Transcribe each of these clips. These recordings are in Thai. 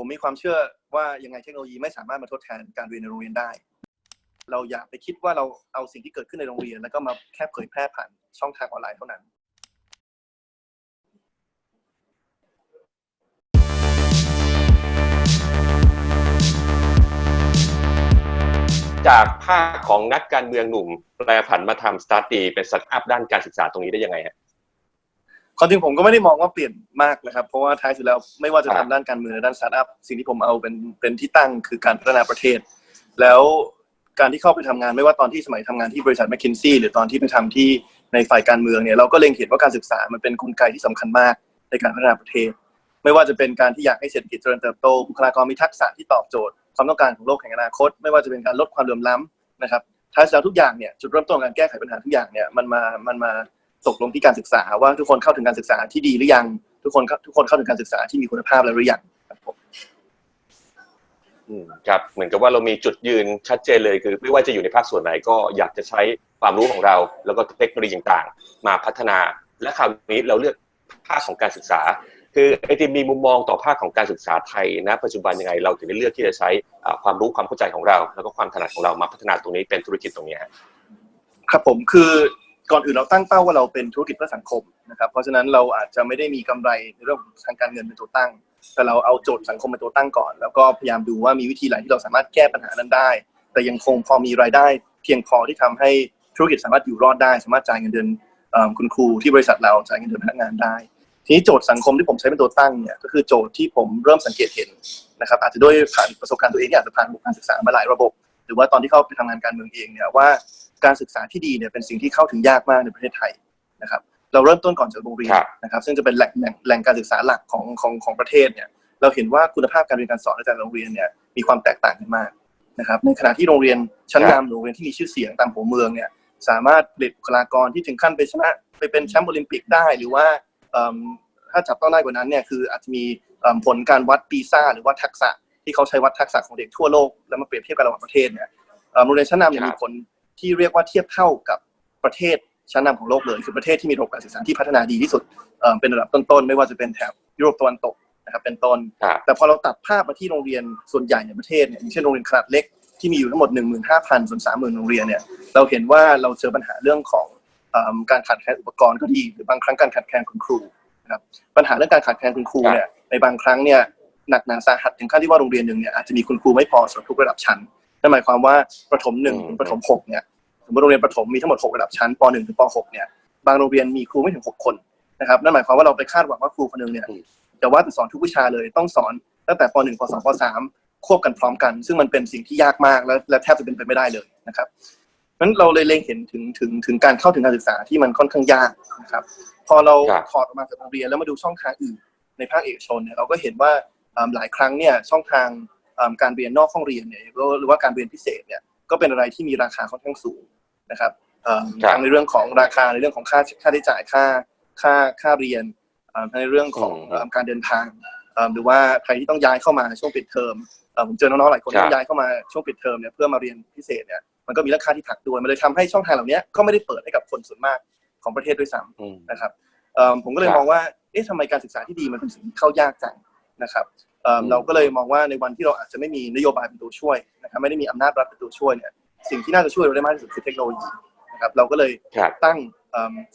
ผมมีความเชื่อว่ายังไงเทคโนโลยีไม่สามารถมาทดแทนการเรียนในโรงเรียนได้ เราอย่าไปคิดว่าเราเอาสิ่งที่เกิดขึ้นในโรงเรียน แล้วก็มาแค่เผยแพร่ผ่านช่องทางออนไลน์เท่านั้นจากภาคของนักการเมืองหนุ่ม แปลผันมาทำสตาร์ทดีเป็นสตาร์ทอัพด้านการศึกษาตรงนี้ได้ยังไงฮะ ความจริงผมก็ไม่ได้มองว่าเปลี่ยนมากนะครับ เพราะว่าท้ายสุดแล้วไม่ว่าจะครับทำด้านการเมืองหรือด้านสตาร์ทอัพสิ่งที่ผมเอาเป็นเป็นที่ตั้งคือการพัฒนาประเทศ แล้วการที่เข้าไปทำงานไม่ว่าตอนที่สมัยทำงานที่บริษัทแมคคินซี่หรือตอนที่ไปทำที่ในฝ่ายการเมืองเนี่ยเราก็เล็งเห็นว่าการศึกษามันเป็นกลไกที่สำคัญมากในการพัฒนาประเทศ ไม่ว่าจะเป็นการที่อยากให้เศรษฐกิจเจริญเติบโตบุคลากรมีทักษะที่ตอบโจทย์ ความต้องการของโลกแห่งอนาคต ไม่ว่าจะเป็นการลดความเหลื่อมล้ำนะครับท้ายสุดแล้วทุกอย่างเนี่ยจุดเริ่มต้นของการแก้ไขปัญหาทุกอย่างเนี่ยมันมามันมา ตกลงที่การศึกษาว่าทุกคนเข้าถึงการศึกษาที่ดีหรือยัง ทุกคนเข้าทุกคนเข้าถึงการศึกษาที่มีคุณภาพแล้วหรือยังครับผมอืมครับเหมือนกับว่าเรามีจุดยืนชัดเจนเลยคือ ไม่ว่าจะอยู่ในภาคส่วนไหนก็อยากจะใช้ความรู้ของเรา แล้วก็เทคโนโลยีต่างๆ มาพัฒนา และคราวนี้เราเลือกภาคของการศึกษา คือไอทีมีมุมมองต่อภาคของการศึกษาไทยณปัจจุบันยังไงเราถึงได้เลือกที่จะใช้อ่าความรู้ความเข้าใจของเรา แล้วก็ความถนัดของเรามาพัฒนาตรงนี้เป็นธุรกิจตรงนี้ฮะครับผมคือ ก่อนอื่นเราตั้งเป้าว่าเราเป็นธุรกิจเพื่อสังคมนะครับเพราะฉะนั้นเราอาจจะไม่ได้มีกำไรในเรื่องทางการเงินเป็นตัวตั้ง แต่เราเอาโจทย์สังคมเป็นตัวตั้งก่อน แล้วก็พยายามดูว่ามีวิธีไหนที่เราสามารถแก้ปัญหานั้นได้ แต่ยังคงพอมีรายได้ เพียงพอที่ทำให้ธุรกิจสามารถอยู่รอดได้ สามารถจ่ายเงินเดือนคุณครูที่บริษัทเราจ่ายเงินเดือนพนักงานได้ ทีนี้โจทย์สังคมที่ผมใช้เป็นตัวตั้งเนี่ยก็คือโจทย์ที่ผมเริ่มสังเกตเห็นนะครับอาจจะด้วยผ่านประสบการณ์ตัวเองที่อาจจะผ่านการศึกษามาหลายระบบ หรือว่าตอนที่เข้าไปทำงานการเมืองเองเนี่ยว่า การศึกษาที่ดีเนี่ยเป็นสิ่งที่เข้าถึงยากมากในประเทศไทยนะครับ เราเริ่มต้นก่อนจากโรงเรียนครับนะครับ ซึ่งจะเป็นแหล่งแหล่งแหล่งการศึกษาหลักของของของประเทศเนี่ย เราเห็นว่าคุณภาพการเรียนการสอนในแต่ละโรงเรียนเนี่ยมีความแตกต่างกันมากนะครับ ในขณะที่โรงเรียนชั้นนำหรือโรงเรียนที่มีชื่อเสียงตามหัวเมืองเนี่ยสามารถผลิตบุคลากรที่ถึงขั้นไปชนะไปเป็นแชมป์โอลิมปิกได้หรือว่าเอิ่มถ้าจับต้องได้กว่านั้นเนี่ยคืออาจจะมีเอิ่มผลการวัดปีซ่าหรือว่าทักษะที่เขาใช้วัดทักษะของเด็กทั่วโลกแล้วมาเปรียบเทียบกันระหว่างประเทศเนี่ยเอ่อโรงเรียนชั้นนำเนี่ยครับมีผล ที่เรียกว่าเทียบเท่ากับประเทศชั้นนำของโลกเลย คือประเทศที่มีระบบการศึกษาที่พัฒนาดีที่สุดเอ่อเป็นระดับต้นๆ ไม่ว่าจะเป็นแถบยุโรปตะวันตกนะครับเป็นต้นครับแต่พอเราตัดภาพมาที่โรงเรียนส่วนใหญ่ในประเทศเนี่ยอย่างเช่นโรงเรียนขนาดเล็กที่มีอยู่ทั้งหมด 15,000ส่วน30,000 โรงเรียนเนี่ยเราเห็นว่าเราเจอปัญหาเรื่องของเอิ่มการขาดแคลนอุปกรณ์ก็ดีหรือบางครั้งการขาดแคลนคุณครูนะครับปัญหาเรื่องการขาดแคลนคุณครูเนี่ยในบางครั้งเนี่ยหนักหนาสาหัสถึงขั้นที่ว่าโรงเรียนหนึ่งเนี่ยอาจจะมีคุณครูไม่พอสำหรับทุกระดับชั้น นั่นหมายความว่าประถมหนึ่งถึงประถมหกเนี่ยสมมติโรงเรียนประถมมีทั้งหมดหกระดับชั้นปหนึ่งถึงปหกเนี่ยบางโรงเรียนมีครูไม่ถึงหกคนนะครับนั่นหมายความว่าเราไปคาดหวังว่าครูคนหนึงเนี่ยแต่ว่าจะสอนทุกวิชาเลยต้องสอนตั้งแต่ป .1 ป .2 ป .3 ควบกันพร้อมกัน ซึ่งมันเป็นสิ่งที่ยากมากและและแทบจะเป็นไปไม่ได้เลยนะครับนั้นเราเลยเล็งเห็นถึงถึงถึงการเข้าถึงการศึกษาที่มันค่อนข้างยากนะครับ พอเราครับถอดออกมาจากโรงเรียนแล้วมาดูช่องทางอื่นในภาคเอกชนเนี่ยเราก็เห็นว่าอ่าหลายครั้งเนี่ยช่องทางอ่า การเรียนนอกห้องเรียนเนี่ยหรือว่าการเรียนพิเศษเนี่ยก็เป็นอะไรที่มีราคาค่อนข้างสูงนะครับอ่าครับทั้งในเรื่องของราคาในเรื่องของค่าค่าใช้จ่ายค่าค่าค่าเรียนอ่าทั้งในเรื่องของอืมอ่าการเดินทางเอ่อหรือว่าใครที่ต้องย้ายเข้ามาช่วงปิดเทอมเอ่อผมเจอน้องๆหลายคนครับที่ย้ายเข้ามาช่วงปิดเทอมเนี่ยเพื่อมาเรียนพิเศษเนี่ยมันก็มีราคาที่ผักด้วยมันเลยทำให้ช่องทางเหล่านี้ก็ไม่ได้เปิดให้กับคนส่วนมากของประเทศด้วยซ้อืมำนะครับเอ่อผมก็เลยครับมองว่าเอ๊ะทำไมการศึกษาที่ดีมันเป็นสิ่งที่เข้ายากจังนะครับ เอ่ออมเราก็เลยมองว่าในวันที่เราอาจจะไม่มีนโยบายเป็นตัวช่วยนะครับไม่ได้มีอำนาจรัฐเป็นตัวช่วยเนี่ยสิ่งที่น่าจะช่วยเราได้มากที่สุดคือเทคโนโลยีนะครับเราก็เลยครับตั้ง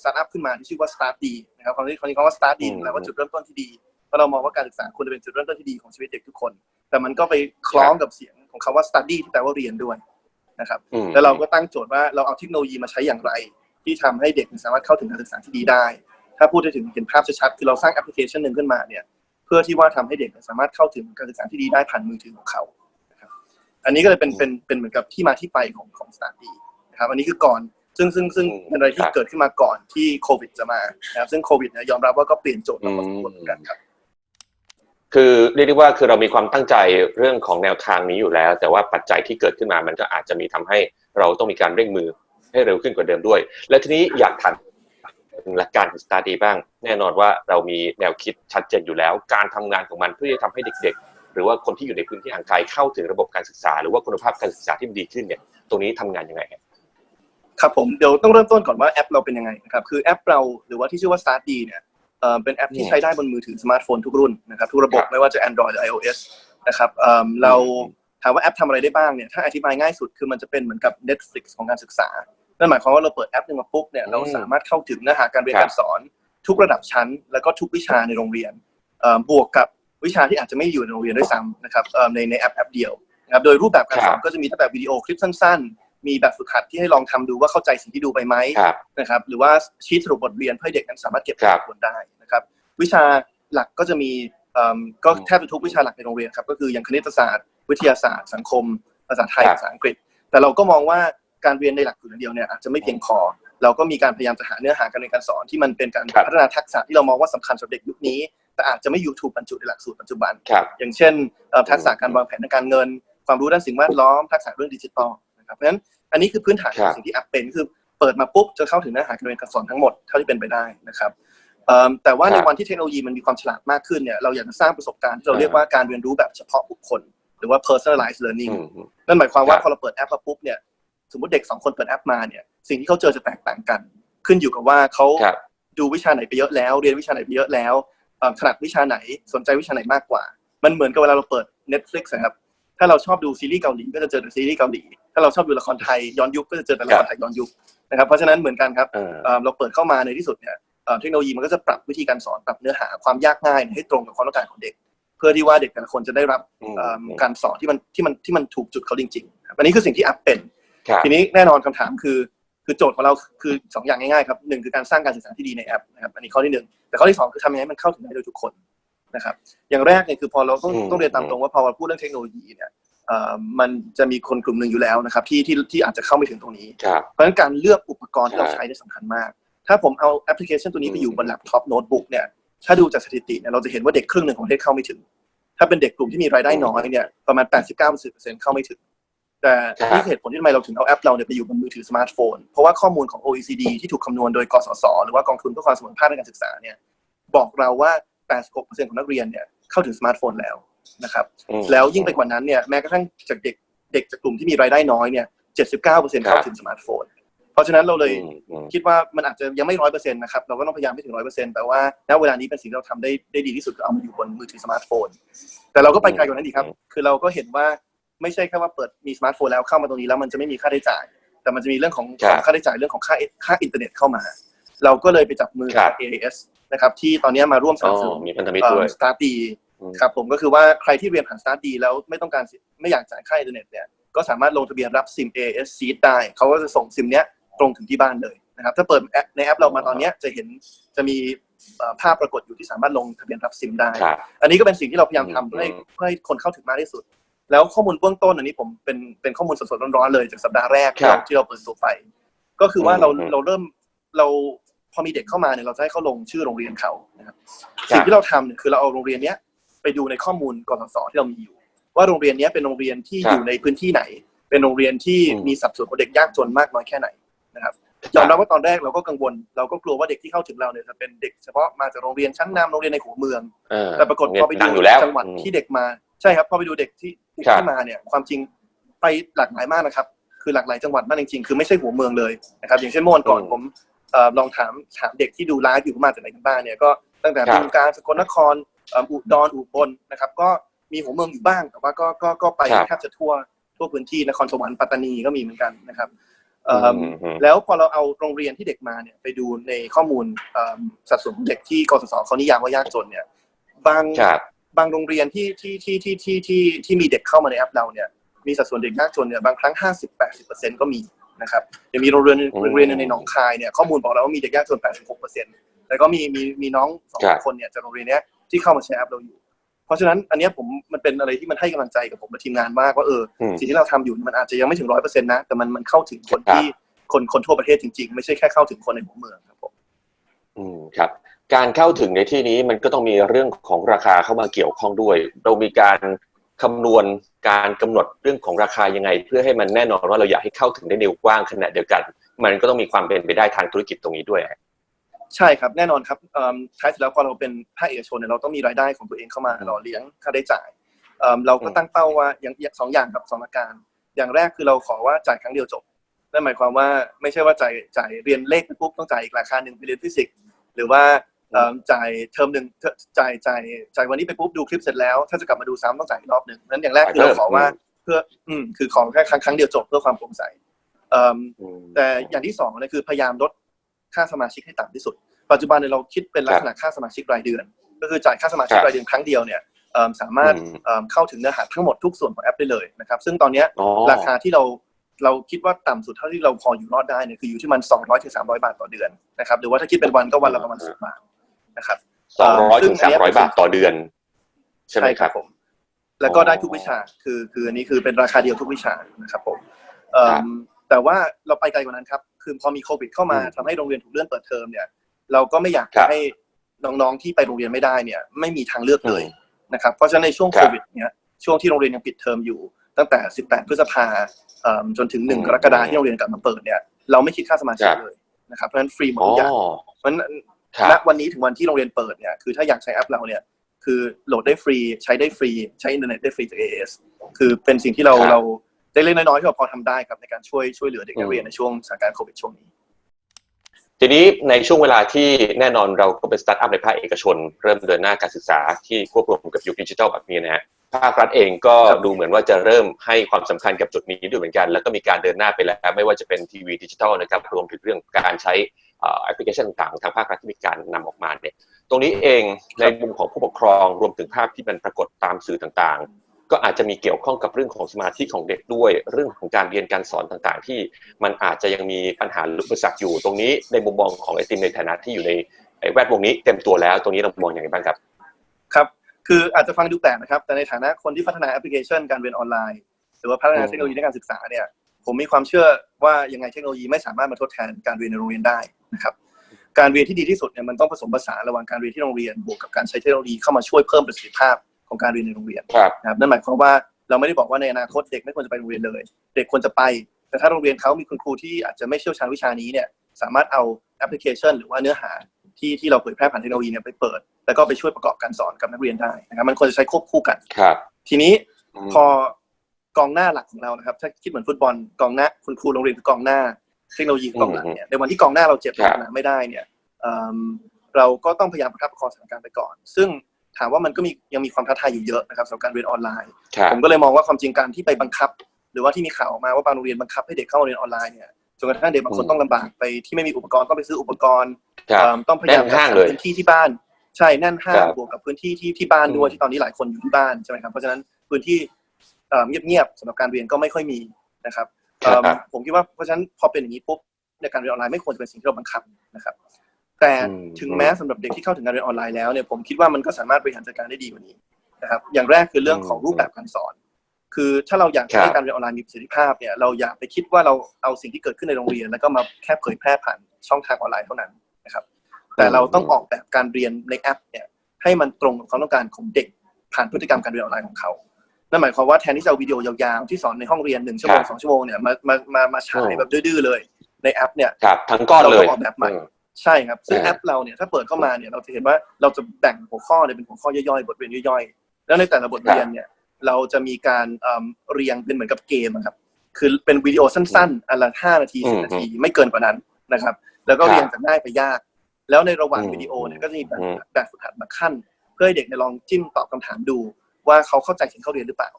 สตาร์ทอัพขึ้นมาที่ชื่อว่า Start D นะครับคำนี้คำนี้คำว่า Start D อืมแปลว่าจุดเริ่มต้นที่ดีเพราะเรามองว่าการศึกษาควรจะเป็นจุดเริ่มต้นที่ดีของชีวิตเด็กทุกคน แต่มันก็ไปคล้องกับเสียงของคำว่า study ที่แปลว่าเรียนด้วยนะครับอืมแล้วเราก็ตั้งโจทย์ว่าเราเอาเทคโนโลยีมาใช้อย่างไร ที่ทำให้เด็กสามารถเข้าถึงการศึกษาที่ดีได้ ถ้าพูดได้ถึงเห็นภาพชัดๆคือเราสร้างแอปพลิเคชันหนึ่งขึ้นมาเนี่ยเพื่อที่ว่าทำให้เด็กสามารถเข้าถึงการศึกษาที่ดีได้ผ่านมือถือของเขานะครับอันนี้ก็เลยเป็นเป็นเป็นเหมือนกับที่มาที่ไปของของ study นะครับ อันนี้คือก่อนซึ่งซึ่งซึ่งอืมเป็นอะไรที่ครับเกิดขึ้นมาก่อนที่โควิดจะมานะครับ ซึ่งโควิดเนี่ยยอมรับว่าก็เปลี่ยนโจทย์เราพอสมควรเหมือนกันครับ คือเรียกได้ว่าคือเรามีความตั้งใจเรื่องของแนวทางนี้อยู่แล้ว แต่ว่าปัจจัยที่เกิดขึ้นมามันก็อาจจะมีทำให้เราต้องมีการเร่งมือให้เร็วขึ้นกว่าเดิมด้วย และทีนี้อยากถาม ถึงหลักการของ Study บ้าง แน่นอนว่าเรามีแนวคิดชัดเจนอยู่แล้ว การทำงานของมันเพื่อจะทำให้เด็ก ๆ หรือว่าคนที่อยู่ในพื้นที่ห่างไกลเข้าถึงระบบการศึกษา หรือว่าคุณภาพการศึกษาที่มันดีขึ้นเนี่ยตรงนี้ทำงานยังไงครับครับผมเดี๋ยวต้องเริ่มต้นก่อนว่าแอปเราเป็นยังไงนะครับคือแอปเราหรือว่าที่ชื่อว่า Start D เนี่ยเอ่อเป็นแอปที่อืมใช้ได้บนมือถือสมาร์ทโฟนทุกรุ่นนะครับทุกระบบครับไม่ว่าจะ Android หรือ iOS นะครับเอิ่มเราถามว่าแอปทำอะไรได้บ้างเนี่ยถ้าอธิบายง่ายสุดคือมันจะเป็นเหมือนกับ Netflix ของการศึกษา นั่นหมายความว่าเราเปิดแอปหนึ่งมาปุ๊บเนี่ยอืมเราสามารถเข้าถึงเนื้อหาการเรียนครับการสอน ทุกระดับชั้น แล้วก็ทุกวิชาในโรงเรียนเอ่อบวกกับวิชาที่อาจจะไม่อยู่ในโรงเรียนด้วยซ้ำนะครับเอิ่มในในแอปแอปเดียวนะครับโดยรูปแบบการสอนครับก็จะมีตั้งแต่วิดีโอคลิปสั้นๆ มีแบบฝึกหัดที่ให้ลองทำดูว่าเข้าใจสิ่งที่ดูไปไหมครับนะครับหรือว่าชีทสรุปบทเรียนเพื่อให้เด็กนั้นสามารถเก็บครับผลได้นะครับวิชาหลักก็จะมีเอิ่มก็อืมแทบจะทุกวิชาหลักในโรงเรียนครับก็คืออย่างคณิตศาสตร์ วิทยาศาสตร์ สังคม ภาษาไทยครับภาษาอังกฤษ แต่เราก็มองว่า การเรียนในหลักสูตรอย่างเดียวเนี่ยอาจจะไม่เพียงพอ เราก็มีการพยายามจะหาเนื้อหาการเรียนการสอนที่มันเป็นการครับพัฒนาทักษะที่เรามองว่าสำคัญสำหรับเด็กยุคนี้ แต่อาจจะไม่อยู่ถูกบรรจุในหลักสูตรปัจจุบันครับอย่างเช่นเอ่อทักษะการวางแผนทางการเงิน ความรู้ด้านสิ่งแวดล้อม ทักษะเรื่องดิจิทัลนะครับเพราะฉะนั้นอันนี้คือพื้นฐานของสิ่งที่แอปเป็นคือเปิดมาปุ๊บจะเข้าถึงเนื้อหาการเรียนการสอนทั้งหมดเท่าที่เป็นไปได้นะครับเอิ่มแต่ว่าในครับวันที่เทคโนโลยีมันมีความฉลาดมากขึ้นเนี่ยเราอยากจะสร้างประสบการณ์ที่เราเรียกว่าการเรียนรู้แบบเฉพาะบุคคล หรือว่า personalized อื learning มนั่นหมายความว่าครับพอเราเปิดแอปมาปุ๊บเนี่ย สมมติเด็กสองคนเปิดแอปมาเนี่ยสิ่งที่เขาเจอจะแตกต่างกัน ขึ้นอยู่กับว่าเขาครับดูวิชาไหนไปเยอะแล้ว เรียนวิชาไหนไปเยอะแล้วเอ่อถนัดวิชาไหนสนใจวิชาไหนมากกว่า มันเหมือนกับเวลาเราเปิด Netflix นะครับถ้าเราชอบดูซีรีส์เกาหลีก็จะเจอแต่ซีรีส์เกาหลีถ้าเราชอบดูละครไทยย้อนยุคก็จะเจอแต่ละครไทยย้อนยุคนะครับเพราะฉะนั้นเหมือนกันครับเออเอ่อเราเปิดเข้ามาในที่สุดเนี่ยเอ่อเทคโนโลยีมันก็จะปรับวิธีการสอนปรับเนื้อหาความยากง่ายเนี่ยให้ตรงกับความต้องการของเด็ก เพื่อที่ว่าเด็กแต่ละคนจะได้รับอืมเอิ่มการสอนที่มันที่มันที่มันถูกจุดเขาจริงๆครับอันนี้คือสิ่งที่แอปเป็นครับ ทีนี้แน่นอนคำถามคือ คือโจทย์ของเราคือสองอย่างง่ายๆครับหนึ่งคือการสร้างการสื่อสารที่ดีในแอปนะครับอันนี้ข้อที่หนึ่งแต่ข้อที่สองคือทำยังไงให้มันเข้าถึงได้โดยทุกคนนะครับอย่างแรกเนี่ยคือพอเราต้องอืมต้องเรียนตามตรงว่าพอเราพูดเรื่องเทคโนโลยีเนี่ยเอ่อมันจะมีคนกลุ่มหนึ่งอยู่แล้วนะครับที่ที่ที่อาจจะเข้าไม่ถึงตรงนี้ครับเพราะฉะนั้นการเลือกอุปกรณ์ที่เราครับใช้เนี่ยสำคัญมาก ถ้าผมเอาแอปพลิเคชันตัวนี้ไปอยู่บนแล็ปท็อปโน้ตบุ๊กเนี่ยถ้าดูจากสถิติเนี่ยเราจะเห็นว่าเด็กครึ่งหนึ่งของประเทศเข้าไม่ถึง ถ้าเป็นเด็กกลุ่มที่มีรายได้น้อยเนี่ยประมาณ 89-10%เข้าไม่ถึง แต่ครับนี่คือเหตุผลที่ทำไมเราถึงเอาแอปเราเนี่ยไปอยู่บนมือถือสมาร์ทโฟน เพราะว่าข้อมูลของ OECD ที่ถูกคำนวณโดยกสศหรือว่ากองทุนเพื่อความเสมอภาคในการศึกษาเนี่ยบอกเราว่า 86%ของนักเรียนเนี่ยเข้าถึงสมาร์ทโฟนแล้วนะครับอืมแล้วยิ่งไปกว่านั้นเนี่ยแม้กระทั่งจากเด็กเด็กจากกลุ่มที่มีรายได้น้อยเนี่ย 79%เข้าถึงสมาร์ทโฟน เพราะฉะนั้นเราเลยอืมอืมคิดว่ามันอาจจะยังไม่ร้อยเปอร์เซ็นต์นะครับเราก็ต้องพยายามให้ถึงร้อยเปอร์เซ็นต์แต่ว่าณเวลานี้เป็นสิ่งที่เราทำได้ได้ดีที่สุดคือเอามาอยู่บนมือถือสมาร์ทโฟน แต่เราก็ไปไกลกว่านั้นอีกครับอืมคือเราก็เห็นว่า ไม่ใช่แค่ว่าเปิดมีสมาร์ทโฟนแล้วเข้ามาตรงนี้แล้วมันจะไม่มีค่าใช้จ่าย แต่มันจะมีเรื่องของครับของค่าใช้จ่ายเรื่องของค่าค่าอินเทอร์เน็ตเข้ามา เราก็เลยไปจับมือครักับ บ AIS นะครับที่ตอนนี้มาร่วมสอ๋นัอบสนุนมีพันธมิตรด้วย สตาร์ดีอืม ครับผมก็คือว่าใครที่เรียนผ่านสตาร์ดีแล้วไม่ต้องการเสียไม่อยากจ่ายค่าอินเทอร์เน็ตเนี่ยก็สามารถลงทะเบียนรับซิม AS Seed ได้เขาก็จะส่งซิมเนี้ยตรงถึงที่บ้านเลยนะครับถ้าเปิดแอปในแอปเรามาตอนเนี้ยจะเห็นจะมีเอ่อภาพปรากฏอยู่ที่สามารถลงทะเบียนรับซิมได้ ครับ อันนี้ก็เป็นสิ่งที่เราพยายามทำอืมเพื่อให้เพื่อให้คนเข้าถึงมากที่สุด แล้วข้อมูลเบื้องต้นอันนี้ผมเป็นเป็นข้อมูลสดๆร้อนๆเลยจากสัปดาห์แรกที่เราที่เราเปิดตัวไป ก็คือว่าเราอืมเราเริ่มเราพอมีเด็กเข้ามาเนี่ยเราจะให้เขาลงชื่อโรงเรียนเขานะครับครับสิ่งที่เราทำเนี่ยคือเราเอาโรงเรียนเนี้ยไปดูในข้อมูลกสศที่เรามีอยู่ ว่าโรงเรียนเนี้ยเป็นโรงเรียนที่ครับอยู่ในพื้นที่ไหน เป็นโรงเรียนที่อืมมีสัดส่วนของเด็กยากจนมากน้อยแค่ไหนนะครับยอมรับว่าตอนแรกเราก็กังวล เราก็กลัวว่าเด็กที่เข้าถึงเราเนี่ยจะเป็นเด็กเฉพาะมาจากโรงเรียนชั้นนำโรงเรียนในหัวเมืองเออแต่ปรากฏพอไปดัดูงอยู่แล้วจังหวัดที่เด็กมา ใช่ครับ พอไปดูเด็กที่เด็กครับที่มาเนี่ย ความจริงไปหลากหลายมากนะครับ คือหลากหลายจังหวัดมากจริงๆ คือไม่ใช่หัวเมืองเลยนะครับ อย่างเช่นเมื่อวันก่อนอืมผมเอ่อลองถามถามเด็กที่ดูไลฟ์อยู่ว่ามาจากไหนกันบ้างเนี่ยก็ตั้งแต่ครับบึงการสกลนครเอ่ออุดรอุบลนะครับ ก็มีหัวเมืองอยู่บ้างแต่ว่าก็ก็ก็ไปครับ แทบจะทั่วทั่วพื้นที่นครสวรรค์ปัตตานีก็มีเหมือนกันนะครับเอิ่ม อืมอืมแล้วพอเราเอาโรงเรียนที่เด็กมาเนี่ยไปดูในข้อมูลเอิ่มสัดส่วนของเด็กที่กสศเขานิยามว่ายากจนเนี่ยบางครับ บางโรงเรียนที่ที่ที่ที่ที่ที่ที่มีเด็กเข้ามาในแอปเราเนี่ยมีสัดส่วนเด็กยากจนเนี่ยบางครั้ง 50-80%ก็มีนะครับยังมีโรงเรียนอืมโรงเรียนหนึ่งในหนองคายเนี่ยข้อมูลบอกเราว่ามีเด็กยากจน 86%แต่ก็มีมีมีน้องสองครับคนเนี่ยจากโรงเรียนเนี้ยที่เข้ามาใช้แอปเราอยู่ เพราะฉะนั้นอันเนี้ยผมมันเป็นอะไรที่มันให้กำลังใจกับผมและทีมงานมากว่าเอออืมสิ่งที่เราทำอยู่มันอาจจะยังไม่ถึงร้อยเปอร์เซ็นต์นะแต่มันมันเข้าถึงคนที่คนคนทั่วประเทศจริง ๆ ไม่ใช่แค่เข้าถึงคนในหัวเมืองครับผมอืมครับ การเข้าถึงในที่นี้มันก็ต้องมีเรื่องของราคาเข้ามาเกี่ยวข้องด้วย เรามีการคำนวณการกำหนดเรื่องของราคายังไง เพื่อให้มันแน่นอนว่าเราอยากให้เข้าถึงได้ในวกว้างขนาดเดียวกัน มันก็ต้องมีความเป็นไปได้ทางธุรกิจตรงนี้ด้วย ใช่ครับแน่นอนครับท้ายสุดแล้วพอเราเป็นภาคเอกชนเนี่ยเราต้องมีรายได้ของตัวเองเข้ามาหล่อเลี้ยงค่าได้จ่ายเราก็ตั้งเป้าว่าอย่างสองอย่างครับสองหลักการ อย่างแรกคือเราขอว่าจ่ายครั้งเดียวจบนั่นหมายความว่าไม่ใช่ว่าจ่ายจ่ายเรียนเลขปุ๊บต้องจ่ายอีกราคาหนึ่งไปเรียนฟิสิกส์หรือว่า จ่ายเทอมหนึ่งเทอจ่ายจ่ายจ่ายวันนี้ไปปุ๊บดูคลิปเสร็จแล้ว ถ้าจะกลับมาดูซ้ำต้องจ่ายอีกรอบหนึ่งนั้นอย่างแรกคือเราขอว่าเพื่ออืมคือขอแค่ครั้งครั้งเดียวจบเพื่อความโปร่งใสเอิ่มอืมแต่อย่างที่สองเนี่ยคือพยายามลดค่าสมาชิกให้ต่ำที่สุด ปัจจุบันเนี่ยเราคิดเป็นลักษณะค่าสมาชิกรายเดือน ก็คือจ่ายค่าสมาชิกครับรายเดือนครั้งเดียวเนี่ยเอิ่มสามารถอืมเอิ่มเข้าถึงเนื้อหาทั้งหมดทุกส่วนของแอปได้เลยนะครับ ซึ่งตอนเนี้ยอ๋อราคาที่เราเราคิดว่าต่ำสุดเท่าที่เราพออยู่รอดได้เนี่ยคืออยู่ที่มัน 200ถึง300 บาทต่อเดือนนะครับหรือว่าถ้าคิดเป็นวันก็วันละประมาณ10บาท นะครับสองร้อยถึงซึ่สางมอันร้อยเนี้ยบาทต่อเดือน ใช่ไหมครับผม แล้วก็ได้อ๋อทุกวิชา คือ คืออันนี้คือเป็นราคาเดียวทุกวิชานะครับผมเอิ่มครับแต่ว่าเราไปไกลกว่านั้นครับ คือพอมีโควิดเข้ามาอืมทำให้โรงเรียนถูกเลื่อนเปิดเทอมเนี่ย เราก็ไม่อยากครับให้น้องๆที่ไปโรงเรียนไม่ได้เนี่ย ไม่มีทางเลือกเลยอืมนะครับ เพราะฉะนั้นในช่วงครัโคบวิดเนี่ยช่วงที่โรงเรียนยังปิดเทอมอยู่ ตั้งแต่ 18 พฤษภาเอิ่มจนถึงอืม1กรกฎาคมที่โรงเรียนกลับมาเปิดเนี่ย เราไม่คิดค่าสมาชิกครับเลยนะครับ เพราะฉะนั้นฟรีหมดอ๋อทุกอย่างเพราะฉะนั้นครับ ณวันนี้ถึงวันที่โรงเรียนเปิดเนี่ยคือถ้าอยากใช้แอปเราเนี่ยคือโหลดได้ฟรีใช้ได้ฟรี ใช้อินเทอร์เน็ตได้ฟรีจาก AS คือเป็นสิ่งที่เราครับเราได้เล็กๆน้อยๆที่เราพอทำได้ครับในการช่วยช่วยเหลือเด็กนักเรียนอืมในช่วงสถานการณ์โควิดช่วงนี้ ทีนี้ในช่วงเวลาที่แน่นอนเราก็เป็นสตาร์ทอัพในภาคเอกชน เริ่มเดินหน้าการศึกษาที่ควบรวมกับยุคดิจิทัลแบบนี้นะฮะภาครัฐเองก็ครับดูเหมือนว่าจะเริ่มให้ความสำคัญกับจุดนี้ด้วยเหมือนกัน แล้วก็มีการเดินหน้าไปแล้ว ไม่ว่าจะเป็นทีวีดิจิทัลนะครับรวมถึงเรื่องการใช้เอ่อ แอปพลิเคชันต่างๆทางภาครัฐที่มีการนำออกมาเนี่ยตรงนี้เองในมุมของผู้ปกครองรวมถึงภาพที่มันปรากฏตามสื่อต่างๆ ก็อาจจะมีเกี่ยวข้องกับเรื่องของสมาธิของเด็กด้วย เรื่องของการเรียนการสอนต่างๆ ที่มันอาจจะยังมีปัญหาหรืออุปสรรคอยู่ตรงนี้ในมุมมองของไอติมในฐานะที่อยู่ในไอ้แวดวงนี้เต็มตัวแล้วตรงนี้เรามองอย่างไรบ้างครับครับคืออาจจะฟังดูแปลกนะครับ แต่ในฐานะคนที่พัฒนาแอปพลิเคชันการเรียนออนไลน์ หรือว่าพัฒนาอืมเทคโนโลยีในการศึกษาเนี่ย ผมมีความเชื่อว่ายังไงเทคโนโลยีไม่สามารถมาทดแทนการเรียนในโรงเรียนได้นะครับการเรียนที่ดีที่สุดเนี่ยมันต้องผสมผสานระหว่างการเรียนที่โรงเรียนบวกกับการใช้เทคโนโลยีเข้ามาช่วยเพิ่มประสิทธิภาพของการเรียนในโรงเรียนครับ นะครับนั่นหมายความว่าเราไม่ได้บอกว่าในอนาคตเด็กไม่ควรจะไปโรงเรียนเลย เด็กควรจะไป แต่ถ้าโรงเรียนเขามีคุณครูที่อาจจะไม่เชี่ยวชาญวิชานี้เนี่ยสามารถเอาแอปพลิเคชัน หรือว่าเนื้อหาที่ที่เราเผยแพร่ผ่านเทคโนโลยีเนี่ยไปเปิด แล้วก็ไปช่วยประกอบการสอนกับนักเรียนได้นะครับมันควรจะใช้ควบคู่กัน ครับ ทีนี้มพอ กองหน้าหลักของเรานะครับ ถ้าคิดเหมือนฟุตบอลกองหน้าคุณครูโรงเรียนคือกองหน้าเทคโนโลยีคือกองหลังเนี่ยในวันที่กองหน้าเราเจ็บครับสนามไม่ได้เนี่ยเอิ่มเราก็ต้องพยายามประคับประคองสถานการณ์ไปก่อน ซึ่งถามว่ามันก็มียังมีความท้าทายอยู่เยอะนะครับสำหรับการเรียนออนไลน์ครับผมก็เลยมองว่าความจริงการที่ไปบังคับ หรือว่าที่มีข่าวออกมาว่าบางโรงเรียนบังคับให้เด็กเข้าเรียนออนไลน์เนี่ยจนกระทั่งเด็กบางคนอืมต้องลำบากไปที่ไม่มีอุปกรณ์ต้องไปซื้ออุปกรณ์ครับเอิ่มต้องพยายามแน่นห้างเลยจัดสรรพื้นที่ที่บ้าน ใช่แน่นห้างครับบวกกับพื้นที่ที่ที่บ้านด้วยอืมที่ตอนนี้หลายคนอยู่ที่บ้านใช่ไหมครับเพราะฉะนั้นพื้นที่ เอ่อเงียบๆสำหรับการเรียนก็ไม่ค่อยมีนะครับครับเอิ่มผมคิดว่าเพราะฉะนั้นพอเป็นอย่างนี้ปุ๊บในการเรียนออนไลน์ไม่ควรจะเป็นสิ่งที่เราบังคับนะครับ แต่อืมถึงแม้สำหรับเด็กที่เข้าถึงการเรียนออนไลน์แล้วเนี่ยผมคิดว่ามันก็สามารถบริหารจัดการได้ดีกว่านี้นะครับ อย่างแรกคือเรื่องของรูปแบบการสอน คือถ้าเราอยากครับให้การเรียนออนไลน์มีประสิทธิภาพเนี่ยเราอย่าไปคิดว่าเราเอาสิ่งที่เกิดขึ้นในโรงเรียน แล้วก็มาแค่เผยแพร่ผ่านช่องทางออนไลน์เท่านั้นนะครับ แต่เราต้องออกแบบการเรียนในแอปเนี่ยให้มันตรงกับความต้องการของเด็กผ่านพฤติกรรมการเรียนออนไลน์ของเขา นั่นหมายความว่าแทนที่จะเอาวิดีโอยาวๆที่สอนในห้องเรียนหนึ่งชั่วโมงครับสองชั่วโมงเนี่ยมามามามาฉายอืมแบบดื้อๆเลยในแอปเนี่ยครับทั้งก้อนเราเลต้อยงออกแบบใหม่อืมใช่ครับซึ่งอ่าแอปเราเนี่ยถ้าเปิดเข้ามาเนี่ยเราจะเห็นว่าเราจะแบ่งหัวข้อเนี่ยเป็นหัวข้อย่อยๆบทเรียนย่อยๆ แล้วในแต่ละบทเรียนเนี่ยเราจะมีการเอิ่มเรียงเป็นเหมือนกับเกมอะครับคือเป็นวิดีโอสั้นๆอันละห้านาทีอืสิมบนาทีไม่เกินกว่านั้นนะครับ แล้วก็ครับเรียงจากง่ายไปยาก แล้วในระหว่างอืมวิดีโอเนี่ยก็จะมีแบบอืมแบบฝึกหัดมาขั้น เพื่อให้เด็กเนี่ยลองจิ้มตอบคำถามดู ว่าเขาเข้าใจสิ่งที่เขาเรียนหรือเปล่า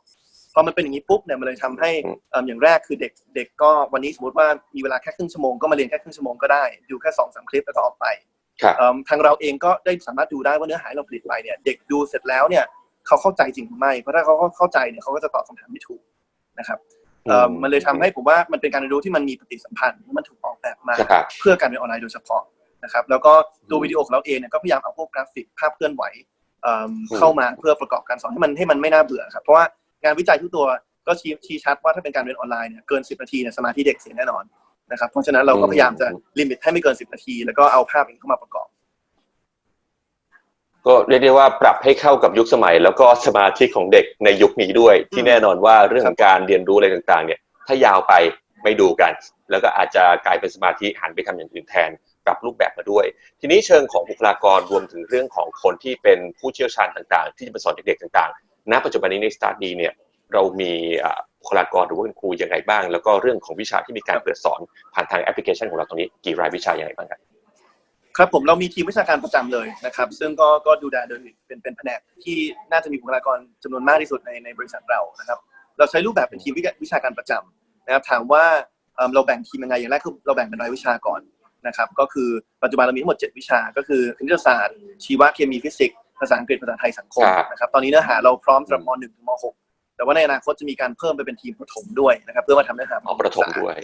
พอมันเป็นอย่างนี้ปุ๊บเนี่ยมันเลยทำให้อืมเอิ่มอย่างแรกคือเด็กเด็กก็วันนี้สมมติว่ามีเวลาแค่ครึ่งชั่วโมงก็มาเรียนแค่ครึ่งชั่วโมงก็ได้ดูแค่สองสามคลิปแล้วก็ออกไปครับเอิ่มทางเราเองก็ได้สามารถดูได้ว่าเนื้อหาที่เราผลิตไปเนี่ยเด็กดูเสร็จแล้วเนี่ยเขาเข้าใจจริงหรือไม่เพราะถ้าเขาเข้าใจเนี่ยเขาก็จะตอบคำถามไม่ถูกนะครับเอิ่มมันเลยทำให้ผมว่ามันเป็นการเรียนรู้ที่มันมีปฏิสัมพันธ์มันถูกออกแบบมาครับเพื่อการเรียนออนไลน์โดยเฉพาะนะครับแล้วก็ตัววิดีโอของเราเองเนี่ยก็พยายามเอาพวกกราฟิกภาพเคลื่อนไหว เอิ่มอืมเข้ามาเพื่อประกอบการสอนให้มันให้มันไม่น่าเบื่อครับเพราะว่างานวิจัยทุกตัวก็ชี้ชี้ชัดว่าถ้าเป็นการเรียนออนไลน์เนี่ยเกิน 10 นาทีเนี่ยสมาธิเด็กเสียแน่นอนนะครับเพราะฉะนั้นเราก็พยายามจะลิมิตให้ไม่เกิน 10 นาที แล้วก็เอาภาพเองเข้ามาประกอบ ก็เรียกได้ว่าปรับให้เข้ากับยุคสมัย แล้วก็สมาธิของเด็กในยุคนี้ด้วย ที่แน่นอนว่าเรื่องของการเรียนรู้อะไรต่างๆ เนี่ย ถ้ายาวไปไม่ดูกัน แล้วก็อาจจะกลายเป็นสมาธิหันไปทำอย่างอื่นแทน ปรับรูปแบบมาด้วย ทีนี้เชิงของบุคลากรรวมถึงเรื่องของคนที่เป็นผู้เชี่ยวชาญต่างๆ ที่จะมาสอนเด็กๆต่างๆ ณ ปัจจุบันนี้ในสตาร์ดีเนี่ยเรามีบุคลากรหรือว่าคุณครูยังไงบ้าง แล้วก็เรื่องของวิชาที่มีการเปิดสอนผ่านทางแอปพลิเคชันของเราตรงนี้กี่รายวิชาอย่างไรบ้างครับครับผมเรามีทีมวิชาการประจำเลยนะครับ ซึ่งก็ก็ดูแลโดยเป็นเป็นแผนกที่น่าจะมีบุคลากรจำนวนมากที่สุดในในบริษัทเรานะครับ เราใช้รูปแบบเป็นทีมวิชาการประจำนะครับถามว่าเอิ่มเราแบ่งทีมยังไงอย่างแรกคือเราแบ่งเป็นรายวิชาก่อน นะครับก็คือปัจจุบันเรามีทั้งหมด 7 วิชา ก็คือคณิตศาสตร์ ชีวะเคมีฟิสิกส์ภาษาอังกฤษภาษาไทยสังคมครับนะครับตอนนี้เนื้อหาเราพร้อมสำหรับม .1 ถึงม .6 แต่ว่าในอนาคตจะมีการเพิ่มไปเป็นทีมประถมด้วยนะครับเพื่อมาทำเนื้อหาเอาประถมด้วย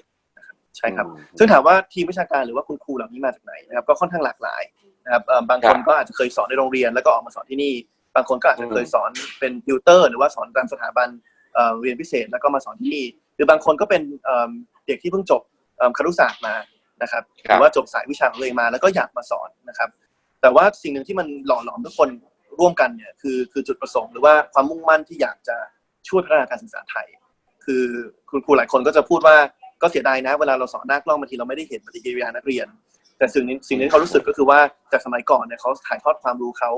ใช่ครับอืมซึ่งถามว่าทีมวิชาการหรือว่าคุณครูเหล่านี้มาจากไหนนะครับก็ค่อนข้างหลากหลายนะครับเอิ่มบางคนครับก็อาจจะเคยสอนในโรงเรียน แล้วก็ออกมาสอนที่นี่ บางคนก็อาจจะเคยสอนเป็นติวเตอร์ หรือว่าสอนตามสถาบันเอ่อเรียนพิเศษแล้วก็มาสอนที่นี่ หรือบางคนก็เป็นเอิ่มเด็กที่เพิ่งจบเอิ่มครุศาสตร์มา นะครับหครับรือว่าจบสายวิชาของตัวเองมา แล้วก็อยากมาสอนนะครับ แต่ว่าสิ่งหนึ่งที่มันหล่อหลอมทุกคนร่วมกันเนี่ยคือคือจุดประสงค์หรือว่าความมุ่งมั่นที่อยากจะช่วยพัฒนาการศึกษาไทย คือคุณครูหลายคนก็จะพูดว่าก็เสียดายนะเวลาเราสอนหน้ากล้องบางทีเราไม่ได้เห็นปฏิกิริยานักเรียน แต่สิ่งนี้สิ่งที่เขารู้สึกก็คือว่าจากสมัยก่อนเนี่ยเขาถ่ายทอดความรู้เขา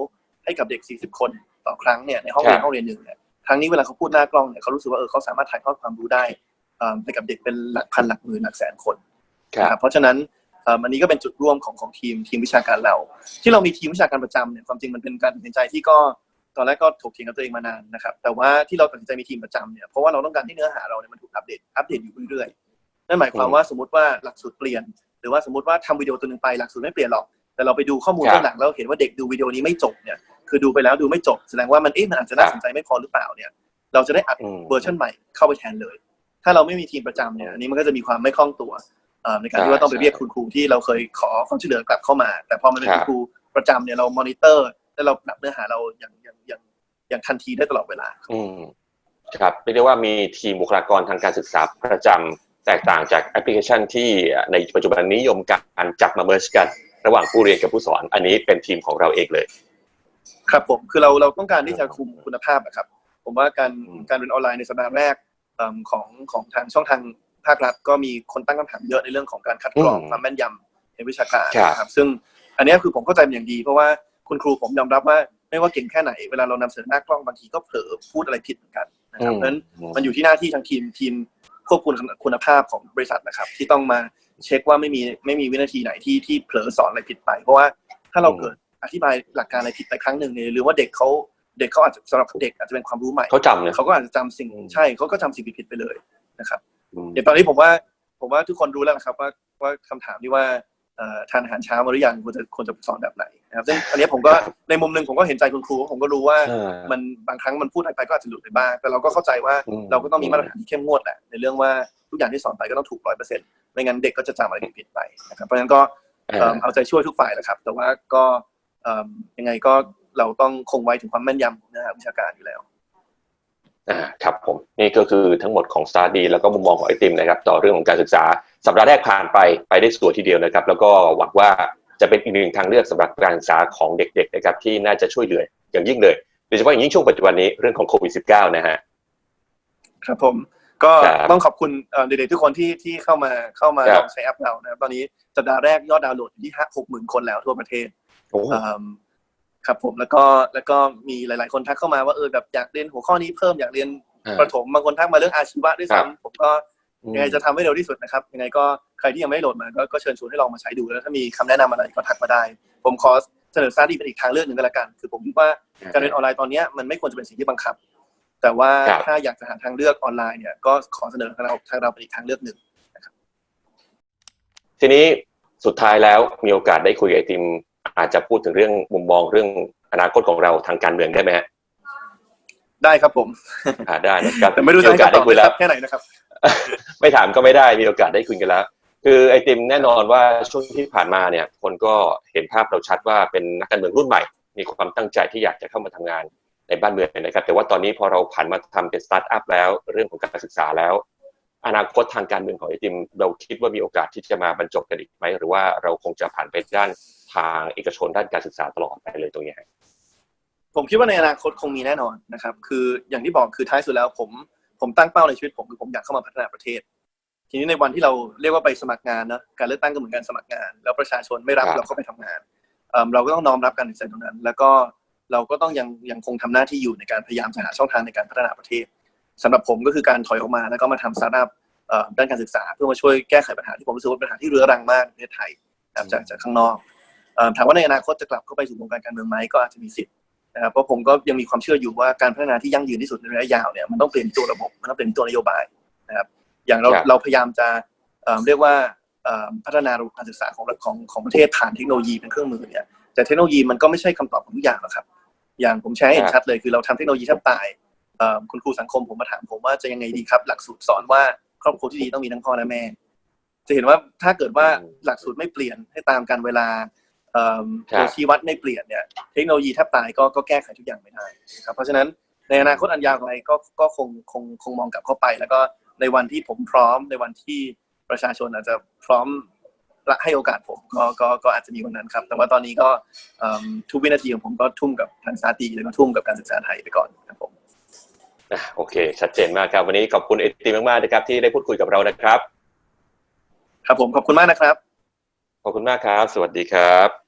ให้กับเด็ก 40 คนต่อครั้งเนี่ยในห้องเรียนครับห้องเรียนหนึ่งเนี่ยครั้งนี้เวลาเขาพูดหน้ากล้องเนี่ยเขารู้สึกว่าเออเขาสามารถถ่ายทอดความรู้ได้เอ่อให้กับเด็กเป็นหลักพันหลักหมื่นหลักแสนคนครับ นะครับเพราะฉะนั้นเอ่ออันนี้ก็เป็นจุดร่วมของของทีมทีมวิชาการเรา ที่เรามีทีมวิชาการประจำเนี่ยความจริงมันเป็นการตัดสินใจที่ก็ตอนแรกก็ถกเถียงกับตัวเองมานานนะครับ แต่ว่าที่เราตัดสินใจมีทีมประจำเนี่ยเพราะว่าเราต้องการที่เนื้อหาเราเนี่ยมันถูกอัปเดตอัปเดตอยู่เรื่อยๆนั่นหมายความว่าสมมติว่าหลักสูตรเปลี่ยน หรือว่าสมมติว่าทำวิดีโอตัวหนึ่งไปหลักสูตรไม่เปลี่ยนหรอกแต่เราไปดูข้อมูลครับเบื้องหลังแล้วเห็นว่าเด็กดูวิดีโอนี้ไม่จบเนี่ยคือดูไปแล้วดูไม่จบแสดงว่ามันเอ๊ะมันอาจจะน่าครับสนใจไม่พอหรือเปล่าเนี่ย เราจะได้อัดอืมเวอร์ชันใหม่เข้าไปแทนเลย ถ้าเราไม่มีทีมประจำเนี่ยอันนี้มันก็จะมีความไม่คล่องตัวเอ่อ ในการที่ว่าต้องไปเรียกคุณครูที่เราเคยขอความช่วยเหลือกลับเข้ามา แต่พอมันเป็นครัคุบณครูประจำเนี่ยเรามอนิเตอร์ และเราปรับเนื้อหาเราอย่างอย่างอย่างอย่างทันทีได้ตลอดเวลา อืมครับเรียกได้ว่ามีทีมบุคลากรทางการศึกษาประจำแตกต่างจากแอปพลิเคชันที่ในปัจจุบันนิยมการจับมาเมิร์ชกัน ระหว่างผู้เรียนกับผู้สอน อันนี้เป็นทีมของเราเองเลย ครับผมคือเราเราต้องการที่จะคุมคุณภาพนะครับ ผมว่าการอืมการเรียนออนไลน์ในสัปดาห์แรกเอิ่มของของทางช่องทาง ภาครัฐก็มีคนตั้งคำถามเยอะในเรื่องของการคัดกรองความแม่นยำในวิชาการครับนะครับ ซึ่งอันเนี้ยคือผมเข้าใจเป็นอย่างดี เพราะว่าคุณครูผมยอมรับว่าไม่ว่าเก่งแค่ไหนเวลาเรานำเสนอหน้ากล้องบางทีก็เผลอพูดอะไรผิดเหมือนกันนะครับเพราะฉะนั้นมันอยู่ที่หน้าที่ทางทีมทีมควบคุมคุณภาพของบริษัทนะครับ ที่ต้องมาเช็คว่าไม่มีไม่มีวินาทีไหนที่ที่เผลอสอนอะไรผิดไป เพราะว่าถ้าเราอืมเกิดอธิบายหลักการอะไรผิดไปครั้งหนึ่งเนี่ยหรือว่าเด็กเขาเด็กเขาอาจจะสำหรับเด็กอาจจะเป็นความรู้ใหม่เขาจำเนี่ยเขาก็อาจจะจำสิ่งอืมใช่เขาก็จำสิ่งผิดๆไปเลยนะครับอืม เดี๋ยวตอนนี้ผมว่า ผมว่าทุกคนรู้แล้วนะครับว่าว่าคำถามที่ว่าเอ่อทานอาหารเช้ามาหรือยังควรจะควรจะสอนแบบไหนนะครับซึ่งอันนี้ผมก็ในมุมหนึ่งผมก็เห็นใจคุณครูผมก็รู้ว่า อ่า มันบางครั้งมันพูดอะไรไปก็อาจจะหลุดไปบ้าง แต่เราก็เข้าใจว่าอืม เราก็ต้องมีมาตรฐานที่เข้มงวดแหละในเรื่องว่าทุกอย่างที่สอนไปก็ต้องถูกร้อยเปอร์เซ็นต์ไม่งั้นเด็กก็จะจำอะไรผิดๆไปนะครับเพราะฉะนั้นก็เอิ่มเอาใจช่วยทุกฝ่ายแหละครับ แต่ว่าก็เอิ่มยังไงก็เราต้องคงไว้ถึงความแม่นยำของเนื้อหาวิชาการอยู่แล้ว อ่าครับผมนี่ก็คือทั้งหมดของ s t a r d แล้วก็มุมมองของไอติมนะครับต่อเรื่องของการศึกษาสัปดาห์แรกผ่านไปไปได้สวยทีเดียวนะครับ แล้วก็หวังว่าจะเป็นอีกหนึ่งทางเลือกสำหรับการศึกษาของเด็กๆนะครับที่น่าจะช่วยเหลืออย่างยิ่งเลยโดยเฉพาะอย่างยิ่งช่วงปัจจุบันนี้เรื่องของโควิด -19 นะฮะครับผมก็ครับต้องขอบคุณเอ่อเด็กๆทุกคนที่ที่เข้ามาเข้ามาครับลองใช้แอปเรานะครับตอนนี้สัปดาห์แรกยอดดาวน์โหลดอยู่ที่ห้าหกหมื่นคนแล้วทั่วประเทศโอ้เอิ่ม ครับผมแล้วก็แล้วก็มีหลาย ๆ คนทักเข้ามาว่าเออแบบอยากเรียนหัวข้อนี้เพิ่มอยากเรียนอ่าประถมบางคนทักมาเรื่องอาชีวะด้วยครับซ้ำผมก็ยังไงจะทำให้เร็วที่สุดนะครับยังไงก็ใครที่ยังไม่ได้โหลดมาก็ก็เชิญชวนให้ลองมาใช้ดูแล้วถ้ามีคำแนะนำอะไรก็ทักมาได้ ผมขอเสนอซาดีเป็นอีกทางเลือกหนึ่งก็แล้วกัน คือผมคิดว่าการเรียนออนไลน์ตอนเนี้ยมันไม่ควรจะเป็นสิ่งที่บังคับ แต่ว่าครับถ้าอยากจะหาทางเลือกออนไลน์เนี่ยก็ขอเสนอทางเราทางเราเป็นอีกทางเลือกหนึ่งทีนี้สุดท้ายแล้วมีโอกาสได้คุยกับไอติม อาจจะพูดถึงเรื่องมุมมองเรื่องอนาคตของเราทางการเมืองได้ไหมฮะได้ครับผมอ่าได้นะครับแต่ไม่รู้จะโอกาสให้ได้คำตอบคุยแล้วแค่ไหนนะครับ ไม่ถามก็ไม่ได้มีโอกาสได้คุยกันแล้ว คือไอติมแน่นอนว่าช่วงที่ผ่านมาเนี่ย คนก็เห็นภาพเราชัดว่าเป็นนักการเมืองรุ่นใหม่ มีความตั้งใจที่อยากจะเข้ามาทำงานในบ้านเมืองนะครับ แต่ว่าตอนนี้พอเราผันมาทำเป็นสตาร์ทอัพแล้ว เรื่องของการศึกษาแล้ว อนาคตทางการเมืองของไอติม เราคิดว่ามีโอกาสที่จะมาบรรจบกันอีกไหมหรือว่าเราคงจะผ่านไปด้าน ทางเอกชนด้านการศึกษาตลอดไปเลยตรงเนี้ยฮะผมคิดว่าในอนาคตคงมีแน่นอนนะครับ คืออย่างที่บอกคือท้ายสุดแล้ว ผมผมตั้งเป้าในชีวิตผมคือผมอยากเข้ามาพัฒนาประเทศ ทีนี้ในวันที่เราเรียกว่าไปสมัครงานเนอะการเลือกตั้งก็เหมือนการสมัครงาน แล้วประชาชนไม่รับครับเราก็ไปทำงานเอิ่มเราก็ต้องน้อมรับการตัดสินใจตรงนั้น แล้วก็เราก็ต้องยังยังคงทำหน้าที่อยู่ในการพยายามจะหาช่องทางในการพัฒนาประเทศสำหรับผมก็คือการถอยออกมาแล้วก็มาทำสตาร์ทอัพเอ่อด้านการศึกษา เพื่อมาช่วยแก้ไขปัญหาที่ผมรู้สึกว่าเป็นปัญหาที่เรื้อรังมากในประเทศไทยนะครับจากจากข้างนอกเอ่อ ถามว่าในอนาคตจะกลับเข้าไปสู่วงการการเมืองไหมก็อาจจะมีสิทธิ์นะครับเพราะผมก็ยังมีความเชื่ออยู่ว่าการพัฒนาที่ยั่งยืนที่สุดในระยะยาวเนี่ยมันต้องเปลี่ยนที่ตัวระบบมันต้องเปลี่ยนที่ตัวนโยบายนะครับอย่างเราครับเราพยายามจะเอ่อเรียกว่าเอ่อพัฒนาระบบการศึกษาของของของประเทศผ่านเทคโนโลยีเป็นเครื่องมือเนี่ยแต่เทคโนโลยีมันก็ไม่ใช่คำตอบของทุกอย่างหรอกครับ อย่างผมแชร์ให้เห็นชัดเลยคือเราทำเทคโนโลยีแทบตายเอ่อคุณครูสังคมผมมาถามผมว่าจะยังไงดีครับ หลักสูตรสอนว่าครอบครัวที่ดีต้องมีทั้งพ่อและแม่ จะเห็นว่าถ้าเกิดว่าอืมหลักสูตรไม่เปลี่ยนให้ตามการเวลาเอิ่มครับ ตัวชี้วัดไม่เปลี่ยนเนี่ยเทคโนโลยีแทบตายก็ก็แก้ไขทุกอย่างไม่ได้นะครับเพราะฉะนั้นในอนาคตอันยาวไกลก็ก็คงคงคงมองกลับเข้าไป แล้วก็ในวันที่ผมพร้อมในวันที่ประชาชนอาจจะพร้อมให้โอกาสผมก็ก็ก็อาจจะมีวันนั้นครับ แต่ว่าตอนนี้ก็เอิ่มทุกวินาทีของผมก็ทุ่มกับทางสาตีแล้วก็ทุ่มกับการศึกษาไทยไปก่อนครับผมอะโอเค ชัดเจนมากครับ วันนี้ขอบคุณเอติมากๆนะครับ ที่ได้พูดคุยกับเรานะครับ ครับผมขอบคุณมากนะครับ ขอบคุณมากครับ สวัสดีครับ